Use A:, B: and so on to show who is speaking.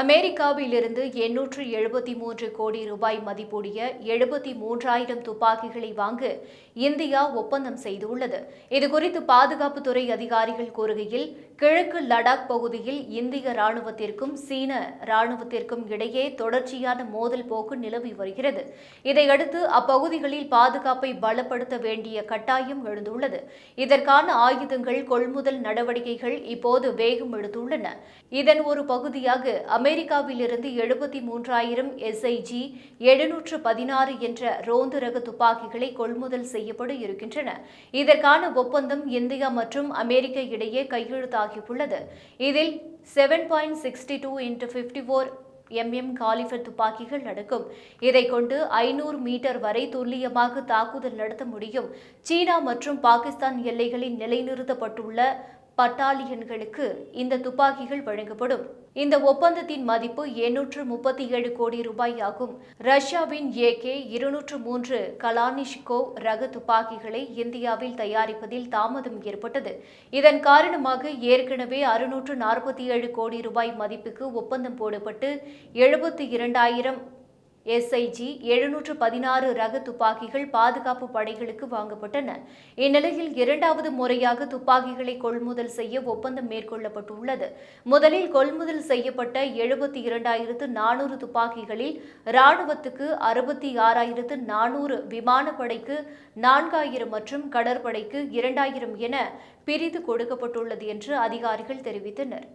A: அமெரிக்காவிலிருந்து எண்ணூற்று எழுபத்தி மூன்று கோடி ரூபாய் மதிப்புடைய எழுபத்தி மூன்றாயிரம் துப்பாக்கிகளை வாங்க இந்தியா ஒப்பந்தம் செய்துள்ளது. இதுகுறித்து பாதுகாப்புத்துறை அதிகாரிகள் கூறுகையில் கிழக்கு லடாக் பகுதியில் இந்திய ராணுவத்திற்கும் சீன ராணுவத்திற்கும் இடையே தொடர்ச்சியான மோதல் போக்கு நிலவி வருகிறது. இதையடுத்து அப்பகுதிகளில் பாதுகாப்பை பலப்படுத்த வேண்டிய கட்டாயம் எழுந்துள்ளது. இதற்கான ஆயுதங்கள் கொள்முதல் நடவடிக்கைகள் இப்போது வேகம் எடுத்துள்ளன. இதன் ஒரு பகுதியாக அமெரிக்காவிலிருந்து எழுபத்தி மூன்றாயிரம் எஸ்ஐஜி எழுநூற்று பதினாறு என்ற ரோந்து ரக துப்பாக்கிகளை கொள்முதல் செய்யப்பட இருக்கின்றன இதற்கான ஒப்பந்தம் இந்தியா மற்றும் அமெரிக்க இடையே கையெழுத்தாகியுள்ளது. இதில் seven point sixty two into fifty four MM caliber துப்பாக்கிகள் நடக்கும் இதை கொண்டு ஐநூறு மீட்டர் வரை துல்லியமாக தாக்குதல் நடத்த முடியும். சீனா மற்றும் பாகிஸ்தான் எல்லைகளில் நிலைநிறுத்தப்பட்டுள்ள பட்டாலியன்களுக்கு இந்த துப்பாக்கிகள் வழங்கப்படும். இந்த ஒப்பந்தத்தின் மதிப்பு எண்ணூற்று முப்பத்தி ஏழு கோடி ரூபாய் ஆகும் ரஷ்யாவின் ஏகே இருநூற்று மூன்று கலானிஷ்கோ ரக துப்பாக்கிகளை இந்தியாவில் தயாரிப்பதில் தாமதம் ஏற்பட்டது. இதன் காரணமாக ஏற்கனவே அறுநூற்று நாற்பத்தி ஏழு கோடி ரூபாய் மதிப்புக்கு ஒப்பந்தம் போடப்பட்டு எழுபத்தி இரண்டாயிரம் எஸ்ஐஜி எழுநூற்று பதினாறு ரக துப்பாக்கிகள் பாதுகாப்பு படைகளுக்கு வாங்கப்பட்டன. இந்நிலையில் இரண்டாவது முறையாக துப்பாக்கிகளை கொள்முதல் செய்ய ஒப்பந்தம் மேற்கொள்ளப்பட்டுள்ளது. முதலில் கொள்முதல் செய்யப்பட்ட எழுபத்தி இரண்டாயிரத்து நானூறு துப்பாக்கிகளில் ராணுவத்துக்கு அறுபத்தி ஆறாயிரத்து நானூறு விமானப்படைக்கு நான்காயிரம் மற்றும் கடற்படைக்கு இரண்டாயிரம் என பிரித்து கொடுக்கப்பட்டுள்ளது என்று அதிகாரிகள் தெரிவித்தனர்.